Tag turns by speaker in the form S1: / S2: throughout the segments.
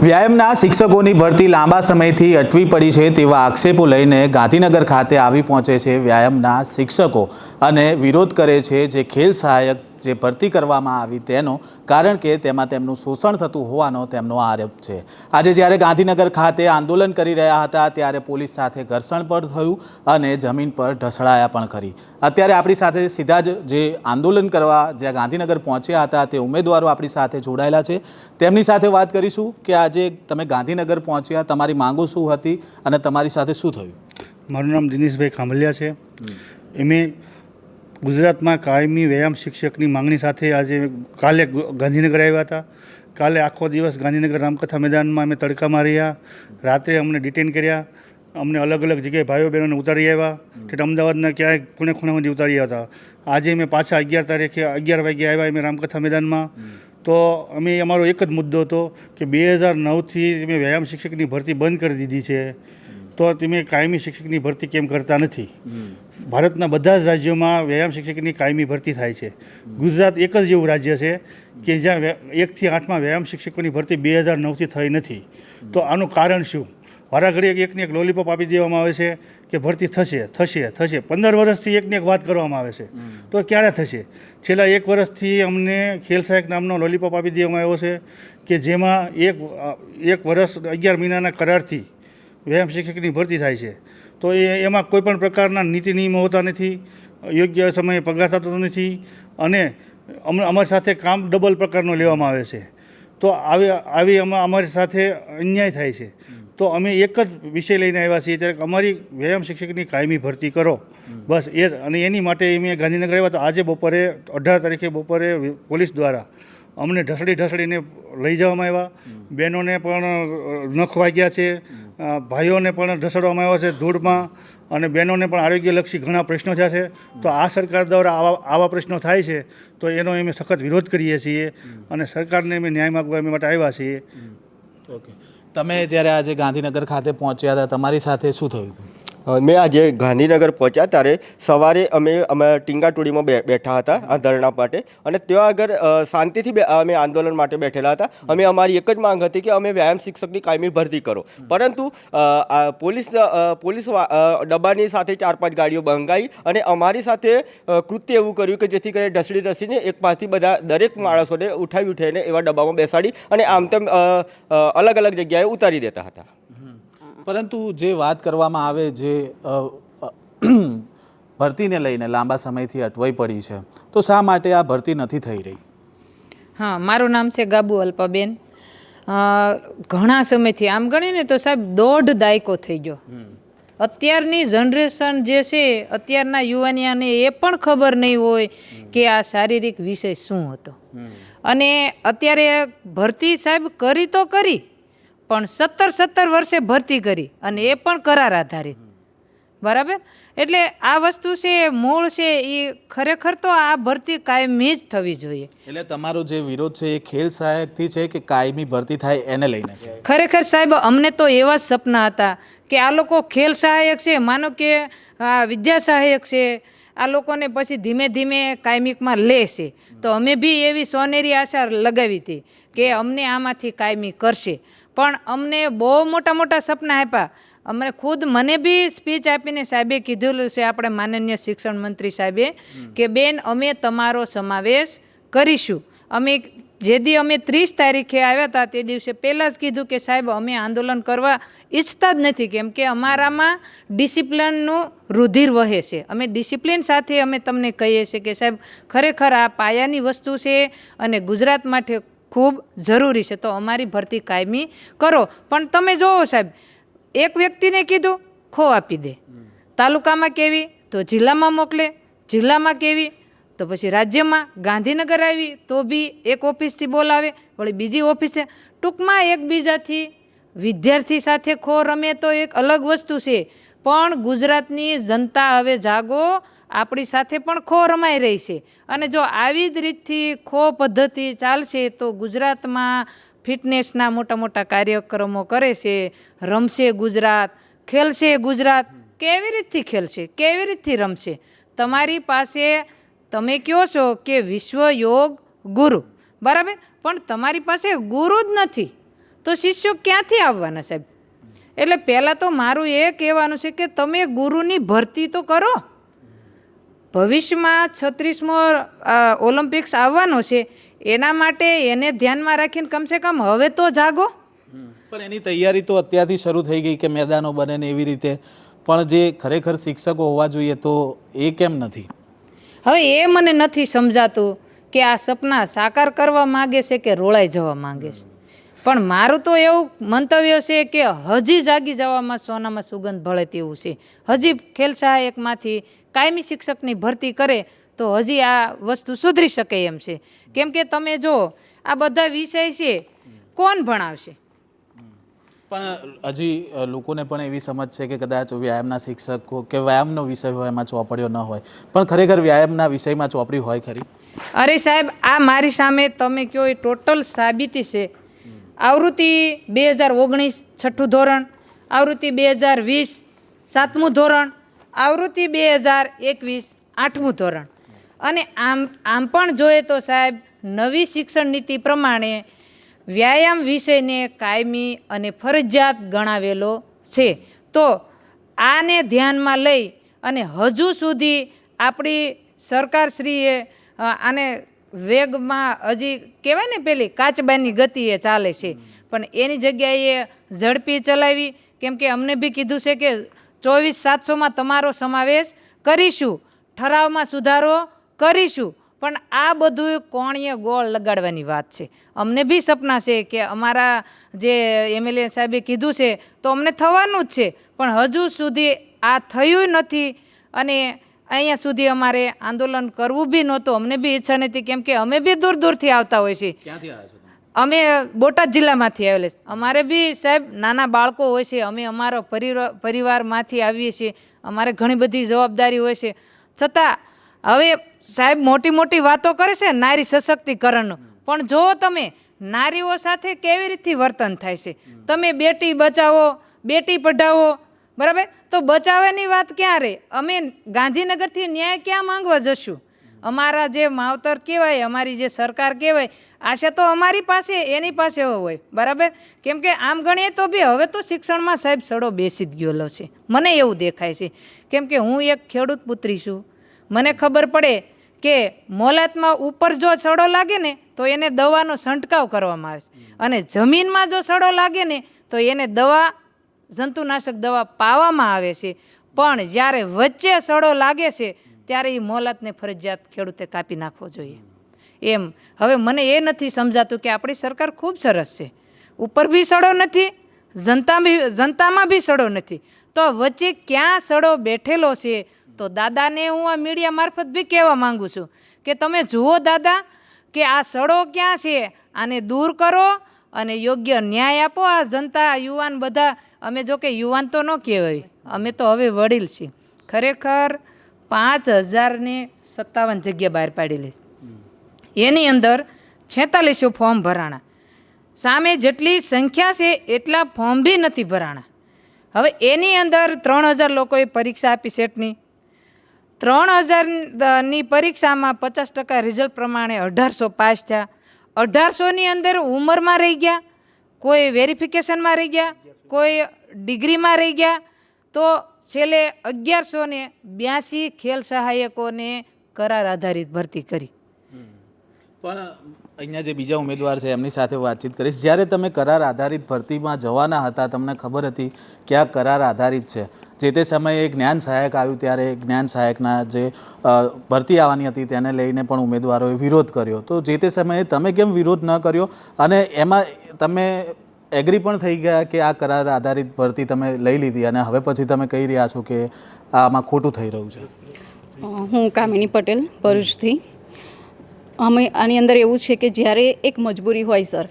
S1: વ્યાયામના શિક્ષકોની ભરતી લાંબા સમયથી અટવી પડી છે તેવા આક્ષેપો લઈને ગાંધીનગર ખાતે આવી પહોંચે છે વ્યાયામના શિક્ષકો અને વિરોધ કરે છે જે ખેલ સહાયક જે ભરતી કરવામાં આવી તેનો કારણ કે તેમાં તેમનું શોષણ થતું હોવાનો તેમનો આરોપ છે. આજે જ્યારે ગાંધીનગર ખાતે આંદોલન કરી રહ્યા હતા ત્યારે પોલીસ સાથે ઘર્ષણ પણ થયું અને જમીન પર ઢસડાયા પણ ખરી. અત્યારે આપણી સાથે સીધા જ જે આંદોલન કરવા જ્યાં ગાંધીનગર પહોંચ્યા હતા તે ઉમેદવારો આપણી સાથે જોડાયેલા છે. તેમની સાથે વાત કરીશું કે આજે તમે ગાંધીનગર પહોંચ્યા તમારી માંગો શું હતી અને તમારી સાથે શું થયું?
S2: મારું નામ દિનેશભાઈ ખાંભલિયા છે. એમે ગુજરાતમાં કાયમી વ્યાયામ શિક્ષકની માંગણી સાથે આજે કાલે ગાંધીનગર આવ્યા હતા. કાલે આખો દિવસ ગાંધીનગર રામકથા મેદાનમાં અમે તડકામાં રહ્યા. રાત્રે અમને ડિટેન કર્યા. અમને અલગ અલગ જગ્યાએ ભાઈઓ બહેનોને ઉતારી આવ્યા. ઠેઠ અમદાવાદના ક્યાંય ખૂણે ખૂણામાંથી ઉતારી આવ્યા હતા. આજે અમે પાછા અગિયાર તારીખે અગિયાર વાગે આવ્યા અમે રામકથા મેદાનમાં. તો અમે અમારો એક જ મુદ્દો હતો કે બે હજાર નવથી અમે વ્યાયામ શિક્ષકની ભરતી બંધ કરી દીધી છે. તો તમે કાયમી શિક્ષકની ભરતી કેમ કરતા નથી? ભારતના બધા જ રાજ્યોમાં વ્યાયામ શિક્ષકની કાયમી ભરતી થાય છે. ગુજરાત એક જ એવું રાજ્ય છે કે જ્યાં એકથી આઠમાં વ્યાયામ શિક્ષકોની ભરતી બે હજાર નવથી થઈ નથી. તો આનું કારણ શું? વારાઘડી એકને એક લોલીપોપ આપી દેવામાં આવે છે કે ભરતી થશે થશે થશે. પંદર વર્ષથી એકને એક વાત કરવામાં આવે છે. તો ક્યારે થશે? છેલ્લા એક વર્ષથી અમને ખેલ સહાયક નામનો લોલીપોપ આપી દેવામાં આવ્યો છે કે જેમાં એક એક વર્ષ અગિયાર મહિનાના કરારથી વ્યાયામ શિક્ષકની ભરતી થાય છે. તો એ એમાં કોઈપણ પ્રકારના નીતિ નિયમો હોતા નથી, યોગ્ય સમયે પગાર થતો નથી અને અમ, અમારી સાથે કામ ડબલ પ્રકારનો લેવામાં આવે છે. તો આવી આવી અમા- અમારી સાથે અન્યાય થાય છે. તો અમે એક જ વિષય લઈને આવ્યા છીએ, ત્યારે અમારી વ્યાયામ શિક્ષકની કાયમી ભરતી કરો. બસ એ. અને એની માટે અમે ગાંધીનગર આવ્યા તો આજે બપોરે અઢાર તારીખે બપોરે પોલીસ દ્વારા અમને ઢસડી ઢસડીને લઈ જવામાં આવ્યા. બહેનોને પણ નખ વાગ્યા છે. ભાઈઓને પણ ઢસડવામાં આવ્યા છે ધૂળમાં અને બહેનોને પણ આરોગ્યલક્ષી ઘણા પ્રશ્નો થયા છે. તો આ સરકાર દ્વારા આવા આવા પ્રશ્નો થાય છે તો એનો અમે સખત વિરોધ કરીએ છીએ અને સરકારને અમે ન્યાય માગવા અમે માટે આવ્યા છીએ.
S1: ઓકે. તમે જ્યારે આજે ગાંધીનગર ખાતે પહોંચ્યા હતા તમારી સાથે શું થયું હતું?
S3: મેં આજે ગાંધીનગર પહોંચ્યા ત્યારે સવારે અમે અમે ટીંગાટોળીમાં બેઠા હતા આ ધરણા માટે. અને ત્યાં આગળ શાંતિથી અમે આંદોલન માટે બેઠેલા હતા. અમે અમારી એક જ માંગ હતી કે અમે વ્યાયામ શિક્ષકની કાયમી ભરતી કરો. પરંતુ પોલીસ પોલીસ ડબ્બાની સાથે ચાર, પાંચ ગાડીઓ બંગાઈ અને અમારી સાથે કૃત્ય એવું કર્યું કે જેથી કરીને ઢસડી ઢસીને એક પાસથી બધા દરેક માણસોને ઉઠાવી ઉઠાવીને એવા ડબ્બામાં બેસાડી અને આમ તેમ અલગ અલગ જગ્યાએ ઉતારી દેતા હતા.
S1: પરંતુ જે વાત કરવામાં આવે જે ભરતીને લઈને લાંબા સમયથી અટવાઈ પડી છે તો શા માટે આ ભરતી નથી થઈ રહી?
S4: હા મારું નામ છે ગાબુ અલ્પાબેન. ઘણા સમયથી આમ ગણીને તો સાહેબ દોઢ દાયકો થઈ ગયો. અત્યારની જનરેશન જે છે અત્યારના યુવાનિયાને એ પણ ખબર નહીં હોય કે આ શારીરિક વિષય શું હતો. અને અત્યારે ભરતી સાહેબ કરી તો કરી પણ સત્તર સત્તર વર્ષે ભરતી કરી અને એ પણ કરાર આધારિત. બરાબર? એટલે આ વસ્તુ છે મૂળ છે એ ખરેખર તો આ ભરતી કાયમી જ થવી જોઈએ.
S1: એટલે તમારો જે વિરોધ છે એ ખેલ સહાયકથી છે કે કાયમી ભરતી થાય એને લઈને
S4: ખરેખર સાહેબ અમને તો એવા જ સપના હતા કે આ લોકો ખેલ સહાયક છે માનો કે આ વિદ્યા સહાયક છે આ લોકોને પછી ધીમે ધીમે કાયમિકમાં લેશે તો અમે બી એવી સોનેરી આશા લગાવી હતી કે અમને આમાંથી કાયમી કરશે. પણ અમને બહુ મોટા મોટા સપના આપ્યા. અમને ખુદ મને બી સ્પીચ આપીને સાહેબે કીધેલું છે આપણે માનનીય શિક્ષણ મંત્રી સાહેબે કે બેન અમે તમારો સમાવેશ કરીશું. અમે જે દી અમે ત્રીસ તારીખે આવ્યા હતા તે દિવસે પહેલાં જ કીધું કે સાહેબ અમે આંદોલન કરવા ઈચ્છતા જ નથી કેમ કે અમારામાં ડિસિપ્લિનનું રુધિર વહે છે. અમે ડિસિપ્લિન સાથે અમે તમને કહીએ છીએ કે સાહેબ ખરેખર આ પાયાની વસ્તુ છે અને ગુજરાત માટે ખૂબ જરૂરી છે. તો અમારી ભરતી કાયમી કરો. પણ તમે જોવો સાહેબ, એક વ્યક્તિને કીધું, ખો આપી દે. તાલુકામાં કેવી, તો જિલ્લામાં મોકલે. જિલ્લામાં કેવી, તો પછી રાજ્યમાં ગાંધીનગર આવી, તો બી એક ઓફિસથી બોલાવે, વળી બીજી ઓફિસે. ટૂંકમાં એકબીજાથી વિદ્યાર્થી સાથે ખો રમે તો એક અલગ વસ્તુ છે. પણ ગુજરાતની જનતા હવે જાગો આપણી સાથે પણ ખો રમાઈ રહી છે. અને જો આવી જ રીતથી ખો પદ્ધતિ ચાલશે તો ગુજરાતમાં ફિટનેસના મોટા મોટા કાર્યક્રમો કરે છે, રમશે ગુજરાત, ખેલશે ગુજરાત. કેવી રીતથી ખેલશે? કેવી રીતથી રમશે? તમારી પાસે તમે કહો છો કે વિશ્વ યોગ ગુરુ. બરાબર? પણ તમારી પાસે ગુરુ જ નથી. તો શિષ્યો ક્યાંથી આવવાના સાહેબ? એટલે પહેલાં તો મારું એ કહેવાનું છે કે તમે ગુરુની ભરતી તો કરો. ભવિષ્યમાં છત્રીસમો ઓલિમ્પિક્સ આવવાનો છે એના માટે એને ધ્યાનમાં રાખીને કમસે કમ હવે તો જાગો.
S1: પણ એની તૈયારી તો અત્યારથી શરૂ થઈ ગઈ કે મેદાનો બને ને એવી રીતે. પણ જે ખરેખર શિક્ષકો હોવા જોઈએ તો એ કેમ નથી?
S4: હવે એ મને નથી સમજાતું કે આ સપના સાકાર કરવા માગે છે કે રોળાઈ જવા માંગે છે. પણ મારું તો એવું મંતવ્ય છે કે હજી જાગી જવામાં સોનામાં સુગંધ ભળે તેવું છે. હજી ખેલ સહાયકમાંથી કાયમી શિક્ષકની ભરતી કરે તો હજી આ વસ્તુ સુધરી શકે એમ છે. કેમ કે તમે જો આ બધા વિષય છે કોણ ભણાવશે?
S1: પણ હજી લોકોને પણ એવી સમજ છે કે કદાચ વ્યાયામના શિક્ષકો કે વ્યાયામનો વિષય હોય એમાં ચોપડીઓ ન હોય. પણ ખરેખર વ્યાયામના વિષયમાં ચોપડી હોય ખરી?
S4: અરે સાહેબ આ મારી સામે તમે કયો એ ટોટલ સાબિતી છે આવૃત્તિ બે હજાર ઓગણીસ છઠ્ઠું ધોરણ, આવૃત્તિ બે હજાર વીસ સાતમું ધોરણ, આવૃત્તિ બે હજાર એકવીસ આઠમું ધોરણ. અને આમ આમ પણ જોઈએ તો સાહેબ, નવી શિક્ષણ નીતિ પ્રમાણે વ્યાયામ વિષયને કાયમી અને ફરજિયાત ગણાવેલો છે. તો આને ધ્યાનમાં લઈ અને હજુ સુધી આપણી સરકારશ્રીએ આને વેગમાં હજી કહેવાય ને પેલી કાચબાની ગતિએ ચાલે છે. પણ એની જગ્યાએ ઝડપી ચલાવી, કેમ કે અમને બી કીધું છે કે ચોવીસ સાતસોમાં તમારો સમાવેશ કરીશું, ઠરાવમાં સુધારો કરીશું. પણ આ બધું કોણીય ગોળ લગાડવાની વાત છે. અમને બી સપના છે કે અમારા જે એમએલએ સાહેબે કીધું છે તો અમને થવાનું જ છે. પણ હજુ સુધી આ થયું નથી અને અહીંયા સુધી અમારે આંદોલન કરવું બી નહોતું. અમને બી ઈચ્છા નથી કેમ કે અમે બી દૂર દૂરથી આવતા હોય છીએ? અમે બોટાદ જિલ્લામાંથી આવેલા છે અમારે બી સાહેબ નાના બાળકો હોય છે અમે અમારો પરિવાર પરિવારમાંથી આવીએ છીએ. અમારે ઘણી બધી જવાબદારી હોય છે. છતાં હવે સાહેબ મોટી મોટી વાતો કરે છે નારી સશક્તિકરણનું. પણ જો તમે નારીઓ સાથે કેવી રીતથી વર્તન થાય છે? તમે બેટી બચાવો બેટી પઢાવો બરાબર? તો બચાવવાની વાત ક્યાં રહે અમે ગાંધીનગરથી ન્યાય ક્યાં માંગવા જશું? અમારા જે માવતર કહેવાય, અમારી જે સરકાર કહેવાય, આશા તો અમારી પાસે, એની પાસે હોય, બરાબર? કેમ કે આમ ગણીએ તો બી હવે તો શિક્ષણમાં સાહેબ સડો બેસી જ ગયેલો છે. મને એવું દેખાય છે. કેમ કે હું એક ખેડૂત પુત્રી છું. મને ખબર પડે કે મોલાતમાં ઉપર જો સડો લાગે ને, તો એને દવાનો છંટકાવ કરવામાં આવે છે. અને જમીનમાં જો સડો લાગે ને, તો એને દવા જંતુનાશક દવા પાવામાં આવે છે. પણ જ્યારે વચ્ચે સડો લાગે છે, ત્યારે એ મોલાતને ફરજિયાત ખેડૂતે કાપી નાખવો જોઈએ. એમ. હવે મને એ નથી સમજાતું કે આપણી સરકાર ખૂબ સરસ છે. ઉપર બી સડો નથી, જનતા બી, જનતામાં બી સડો નથી. તો વચ્ચે ક્યાં સડો બેઠેલો છે, તો દાદાને હું આ મીડિયા મારફત બી કહેવા માંગુ છું કે તમે જુઓ દાદા કે આ સડો ક્યાં છે, આને દૂર કરો અને યોગ્ય ન્યાય આપો, આ જનતા યુવાન બધા, અમે જો કે યુવાન તો ન કહેવાય, અમે તો હવે વડીલ છીએ. ખરેખર પાંચ હજારને સત્તાવન જગ્યા બહાર પાડેલી એની અંદર છેતાલીસો ફોર્મ ભરાણા. સામે જેટલી સંખ્યા છે, એટલા ફોર્મ બી નથી ભરાણા. હવે એની અંદર ત્રણ હજાર લોકોએ પરીક્ષા આપી સેટની ત્રણ હજારની પરીક્ષામાં પચાસ ટકા રિઝલ્ટ પ્રમાણે અઢારસો પાસ થયા. અઢારસોની અંદર ઉંમરમાં રહી ગયા, કોઈ વેરિફિકેશનમાં રહી ગયા, કોઈ ડિગ્રીમાં રહી ગયા, તો છેલ્લે અગિયારસો ને બ્યાસી ખેલ સહાયકોને કરાર આધારિત ભરતી કરી.
S1: પણ અહીંયા જે બીજા ઉમેદવાર છે, એમની સાથે વાતચીત કરીશ. જ્યારે તમે કરાર આધારિત ભરતીમાં જવાના હતા, તમને ખબર હતી કે આ કરાર આધારિત છે. જે તે સમયે જ્ઞાન સહાયક આવ્યું, ત્યારે જ્ઞાન સહાયકના જે ભરતી આવવાની હતી, તેને લઈને પણ ઉમેદવારોએ વિરોધ કર્યો. તો જે તે સમયે તમે કેમ વિરોધ ન કર્યો? અને એમાં તમે એગ્રી પણ થઈ ગયા કે આ કરાર આધારિત ભરતી તમે લઈ લીધી અને હવે પછી તમે કહી રહ્યા છો કે આમાં ખોટું થઈ રહ્યું છે?
S5: હું કામિની પટેલ, ભરૂચથી. અમે આની અંદર એવું છે કે જ્યારે એક મજબૂરી હોય સર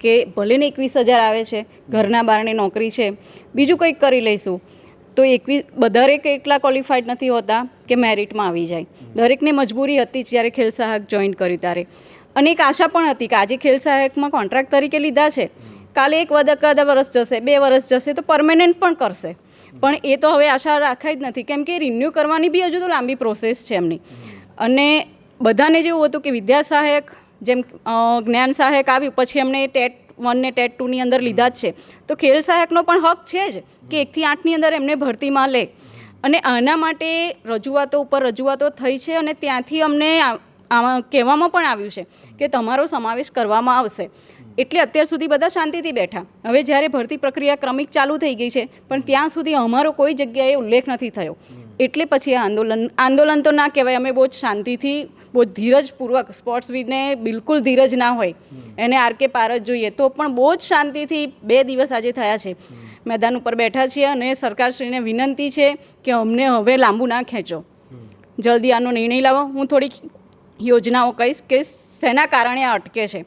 S5: કે ભલે ને એકવીસ હજાર આવે છે ઘરના બારણે નોકરી છે બીજું કંઈક કરી લઈશું તો એકવીસ દરેક એટલા ક્વોલિફાઈડ નથી હોતા કે મેરિટમાં આવી જાય. દરેકને મજબૂરી હતી જ્યારે ખેલ સહાયક જોઈન કરી ત્યારે. અને એક આશા પણ હતી કે આજે ખેલ સહાયકમાં કોન્ટ્રાક્ટ તરીકે લીધા છે. કાલે એક વદ વર્ષ વરસ જશે બે વરસ જશે તો પરમેનન્ટ પણ કરશે. પણ એ તો હવે આશા રાખાય જ નથી. કેમ કે રિન્યૂ કરવાની બી હજુ તો લાંબી પ્રોસેસ છે એમની. અને બધાને જેવું હતું કે વિદ્યા સહાયક જેમ જ્ઞાન સહાયક આવ્યું, પછી એમને ટેટ વન ને ટેટ ટુની અંદર લીધા જ છે. તો ખેલ સહાયકનો પણ હક છે જ કે એકથી આઠની અંદર એમને ભરતીમાં લે. અને આના માટે રજૂઆતો ઉપર રજૂઆતો થઈ છે અને ત્યાંથી અમને આમાં કહેવામાં પણ આવ્યું છે કે તમારો સમાવેશ કરવામાં આવશે. એટલે અત્યાર સુધી બધા શાંતિથી બેઠા. હવે જ્યારે ભરતી પ્રક્રિયા ક્રમિક ચાલુ થઈ ગઈ છે, પણ ત્યાં સુધી અમારો કોઈ જગ્યાએ ઉલ્લેખ નથી થયો. એટલે પછી આ આંદોલન આંદોલન તો ના કહેવાય, અમે બહુ જ શાંતિથી, બહુ ધીરજપૂર્વક ધીરજપૂર્વક સ્પોર્ટ્સવીરને બિલકુલ ધીરજ ના હોય, એને આર કે પાર જ જોઈએ, તો પણ બહુ જ શાંતિથી બે દિવસ આજે થયા છે. મેદાન ઉપર બેઠા છીએ અને સરકારશ્રીને વિનંતી છે કે અમને હવે લાંબુ ના ખેંચો. જલ્દી આનો નિર્ણય લાવો. હું થોડીક યોજનાઓ કહીશ કે શેના કારણે આ અટકે છે.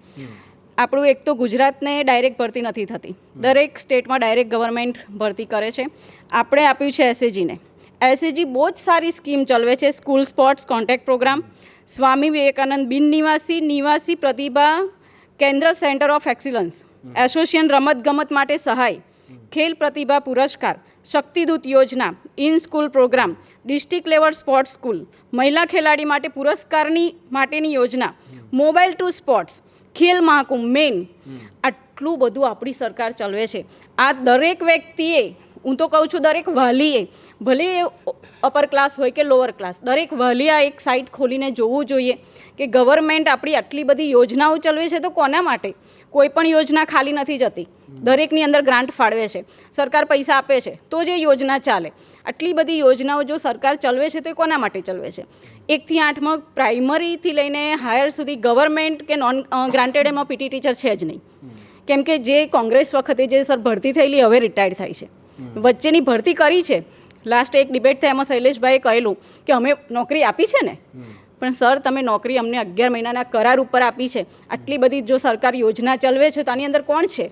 S5: આપણું એક તો ગુજરાતને ડાયરેક્ટ ભરતી નથી થતી. દરેક સ્ટેટમાં ડાયરેક્ટ ગવર્મેન્ટ ભરતી કરે છે. આપણે આપ્યું છે એસએજીને એસએજી બહુ જ સારી સ્કીમ ચલાવે છે, school sports contact program. Swami Vivekananda બિન નિવાસી નિવાસી પ્રતિભા કેન્દ્ર સેન્ટર ઓફ એક્સિલન્સ. એસોસિએશન રમતગમત માટે સહાય. ખેલ પ્રતિભા પુરસ્કાર. શક્તિદૂત યોજના. In school program. District level sports school. મહિલા ખેલાડી માટે પુરસ્કારની માટેની યોજના. Mobile to sports. Khel Mahakumbh main આટલું બધું આપણી સરકાર ચલવે છે. આ દરેક વ્યક્તિએ હું તો કહું છું દરેક વાલીએ, ભલે અપર ક્લાસ હોય કે લોઅર ક્લાસ દરેક વાલીએ આ એક સાઇટ ખોલીને જોવું જોઈએ કે ગવર્મેન્ટ આપણી આટલી બધી યોજનાઓ ચલાવે છે તો કોના માટે? કોઈ પણ યોજના ખાલી નથી જતી. દરેકની અંદર ગ્રાન્ટ ફાળવે છે. સરકાર પૈસા આપે છે તો જ યોજના ચાલે. આટલી બધી યોજનાઓ જો સરકાર ચલાવે છે તો એ કોના માટે ચલાવે છે? એકથી આઠમાં પ્રાઇમરીથી લઈને હાયર સુધી ગવર્મેન્ટ કે નોન ગ્રાન્ટેડ એમાં પીટી ટીચર છે જ નહીં. કેમ કે જે કોંગ્રેસ વખતે જે સર ભરતી થયેલી, હવે રિટાયર્ડ થાય છે. વચ્ચેની ભરતી કરી છે. લાસ્ટ એક ડિબેટ થાય એમાં શૈલેષભાઈએ કહેલું કે અમે નોકરી આપી છે ને? પણ સર તમે નોકરી અમને અગિયાર મહિનાના કરાર ઉપર આપી છે. આટલી બધી જો સરકાર યોજના ચલવે છે તો આની અંદર કોણ છે?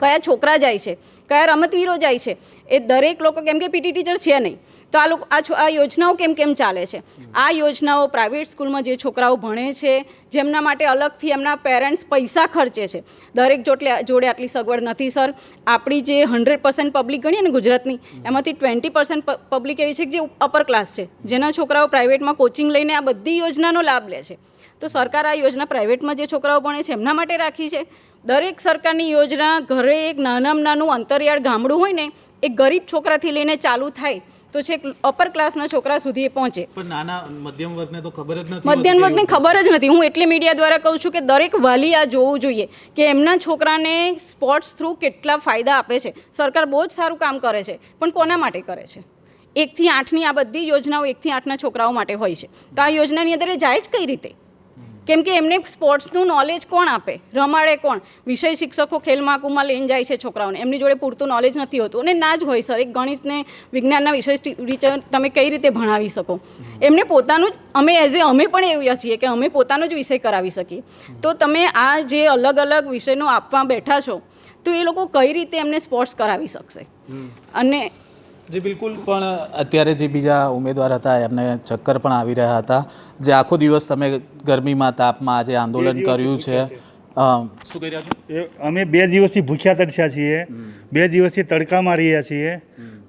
S5: કયા છોકરા જાય છે? કયા રમતવીરો જાય છે? એ દરેક લોકો કેમ કે પીટી ટીચર છે નહીં. તો આ લોકો આ આ યોજનાઓ કેમ કેમ ચાલે છે? આ યોજનાઓ પ્રાઇવેટ સ્કૂલમાં જે છોકરાઓ ભણે છે, જેમના માટે અલગથી એમના પેરેન્ટ્સ પૈસા ખર્ચે છે. દરેક જોટલે જોડે આટલી સગવડ નથી સર આપણી જે હંડ્રેડ પર્સન્ટ પબ્લિક ગણીએ ને ગુજરાતની, એમાંથી ટ્વેન્ટી પર્સન્ટ પબ્લિક એવી છે કે જે અપર ક્લાસ છે. જેના છોકરાઓ પ્રાઇવેટમાં કોચિંગ લઈને આ બધી યોજનાનો લાભ લે છે. તો સરકાર આ યોજના પ્રાઇવેટમાં જે છોકરાઓ ભણે છે એમના માટે રાખી છે? દરેક સરકારની યોજના ઘરે એક નાનામાં નાનું અંતરિયાળ ગામડું હોય ને એ ગરીબ છોકરાથી લઈને ચાલુ થાય તો છેક અપર ક્લાસના છોકરા સુધી એ પહોંચે.
S1: પણ નાના મધ્યમ વર્ગને તો ખબર જ નથી
S5: મધ્યમ વર્ગને ખબર જ નથી. હું એટલે મીડિયા દ્વારા કહું છું કે દરેક વાલી આ જોવું જોઈએ કે એમના છોકરાને સ્પોર્ટ્સ થ્રુ કેટલા ફાયદા આપે છે. સરકાર બહુ જ સારું કામ કરે છે પણ કોના માટે કરે છે? એકથી આઠની આ બધી યોજનાઓ એકથી આઠના છોકરાઓ માટે હોય છે. તો આ યોજનાની અંદર એ જાય જ કઈ રીતે? કેમ કે એમને સ્પોર્ટ્સનું નોલેજ કોણ આપે? રમાડે કોણ? વિષય શિક્ષકો ખેલ મહાકુંભમાં લઈને જાય છે છોકરાઓને. એમની જોડે પૂરતું નોલેજ નથી હોતું. અને ના જ હોય સર એક ગણિતને વિજ્ઞાનના વિષય તમે કઈ રીતે ભણાવી શકો? એમને પોતાનું જ અમે એઝ એ અમે પણ એવું છીએ કે અમે પોતાનો જ વિષય કરાવી શકીએ. તો તમે આ જે અલગ અલગ વિષયનો આપવા બેઠા છો તો એ લોકો કઈ રીતે એમને સ્પોર્ટ્સ કરાવી શકશે? અને
S1: જી બિલકુલ. પણ અત્યારે જે બીજા ઉમેદવાર હતા એમને ચક્કર પણ આવી રહ્યા હતા. જે આખો દિવસ તમે ગરમીમાં તાપમાં આજે આંદોલન કર્યું છે. શું કરી રહ્યા
S2: અમે બે દિવસથી ભૂખ્યા તરસ્યા છીએ. બે દિવસથી તડકામાં રહ્યા છીએ.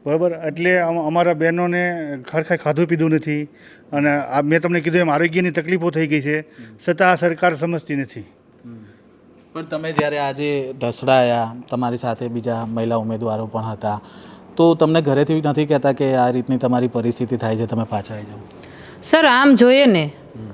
S2: બરાબર? એટલે અમ- અમારા બહેનોને ખરેખર ખાધું પીધું નથી. અને આ મેં તમને કીધું એમ આરોગ્યની તકલીફો થઈ ગઈ છે. છતાં આ સરકાર સમજતી નથી.
S1: પણ તમે જ્યારે આજે ઢસડાયા તમારી સાથે બીજા મહિલા ઉમેદવારો પણ હતા તો તમને ઘરેથી નથી કહેતા કે આ રીતની તમારી પરિસ્થિતિ થાય છે, તમે પાછા આવી જાઓ?
S4: સર, આમ જોઈએ ને,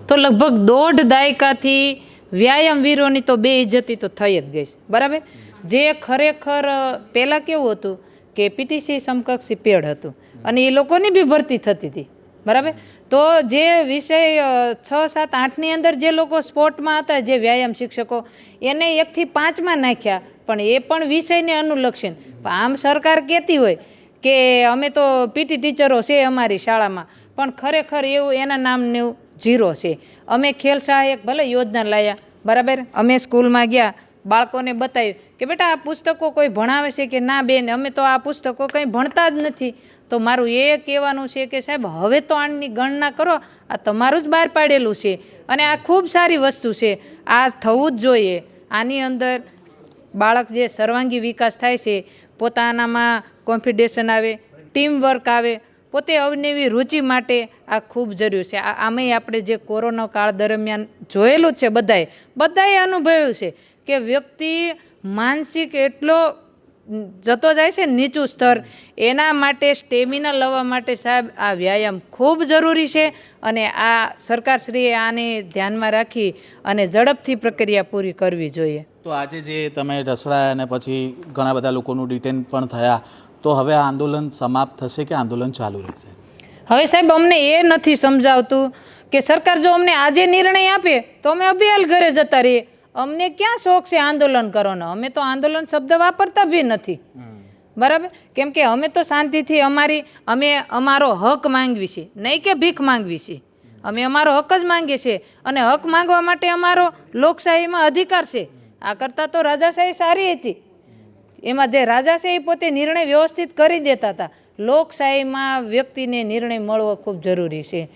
S4: તો લગભગ દોઢ દાયકાથી વ્યાયામ વીરોની તો બે ઇજ્જતી તો થઈ જ ગઈ છે. બરાબર? જે ખરેખર પહેલાં કેવું હતું કે પીટીસી સમકક્ષ પેડ હતું અને એ લોકોની બી ભરતી થતી હતી. બરાબર? તો જે વિષય છ, સાત, આઠની અંદર જે લોકો સ્પોર્ટમાં હતા, જે વ્યાયામ શિક્ષકો, એને એકથી પાંચમાં નાખ્યા. પણ એ પણ વિષયને અનુલક્ષીને. આમ સરકાર કહેતી હોય કે અમે તો પીટી ટીચરો છે અમારી શાળામાં. પણ ખરેખર એવું એના નામનું ઝીરો છે. અમે ખેલ સહાયક ભલે યોજના લાયા. બરાબર? અમે સ્કૂલમાં ગયા. બાળકોને બતાવ્યું કે બેટા, આ પુસ્તકો કોઈ ભણાવે છે કે ના બેન? અમે તો આ પુસ્તકો કંઈ ભણતા જ નથી. તો મારું એ કહેવાનું છે કે સાહેબ, હવે તો આની ગણના કરો, આ તમારું જ બહાર પાડેલું છે. અને આ ખૂબ સારી વસ્તુ છે. આ થવું જ જોઈએ. આની અંદર બાળક જે સર્વાંગી વિકાસ થાય છે, પોતાનામાં કોન્ફિડેશન આવે ટીમ વર્ક આવે પોતે અવનવી રુચિ માટે આ ખૂબ જરૂરી છે. આમેય આપણે જે કોરોના કાળ દરમિયાન જોયેલું છે બધાએ બધાએ અનુભવ્યું છે કે વ્યક્તિ માનસિક એટલો જતો જાય છે નીચું સ્તર, એના માટે સ્ટેમિના લવા માટે સાહેબ આ વ્યાયામ ખૂબ જરૂરી છે અને આ સરકારશ્રીએ આને ધ્યાનમાં રાખી અને ઝડપથી પ્રક્રિયા પૂરી કરવી જોઈએ.
S1: તો આજે જે તમે રસડાયા અને પછી ઘણા બધા લોકોનું ડિટેન પણ થયા તો હવે આંદોલન સમાપ્ત થશે કે આંદોલન ચાલુ રહેશે?
S4: હવે સાહેબ, અમને એ નથી સમજાવતું કે સરકાર જો અમને આજે નિર્ણય આપે, તો અમે અભિયાલ ઘરે જતા રહીએ. અમને ક્યાં શોખ છે આંદોલન કરવાનો? અમે તો આંદોલન શબ્દ વાપરતા બી નથી. બરાબર? કેમ કે અમે તો શાંતિથી અમારી, અમે અમારો હક માંગવી છે. નહીં કે ભીખ માંગવી છે. અમે અમારો હક જ માંગીએ છીએ અને હક માંગવા માટે અમારો લોકશાહીમાં અધિકાર છે. આ કરતાં તો રાજાશાહી સારી હતી. એમાં જે રાજા છે એ પોતે નિર્ણય વ્યવસ્થિત કરી દેતા હતા. લોકશાહીમાં વ્યક્તિને નિર્ણય મળવો ખૂબ જરૂરી છે.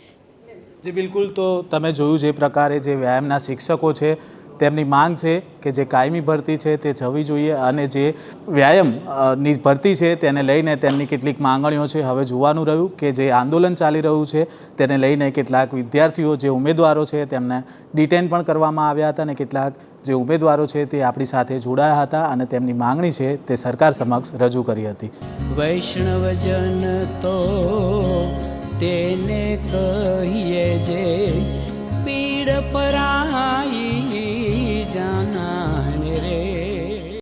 S1: જી, બિલકુલ. તો તમે જોયું જે પ્રકારે જે વ્યાયામના શિક્ષકો છે તેમની માંગ છે કે જે કાયમી ભરતી છે તે જવી જોઈએ અને જે વ્યાયામની ભરતી છે તેને લઈને તેમની કેટલીક માંગણીઓ છે. હવે જોવાનું રહ્યું કે જે આંદોલન ચાલી રહ્યું છે તેને લઈને કેટલાક વિદ્યાર્થીઓ, જે ઉમેદવારો છે તેમને ડિટેન પણ કરવામાં આવ્યા હતા અને કેટલાક જે ઉમેદવારો છે તે આપણી સાથે જોડાયા હતા અને તેમની માંગણી છે તે સરકાર સમક્ષ રજૂ કરી હતી.
S6: વૈષ્ણવજન તો તેને કહીએ જે પીડ પરાઈ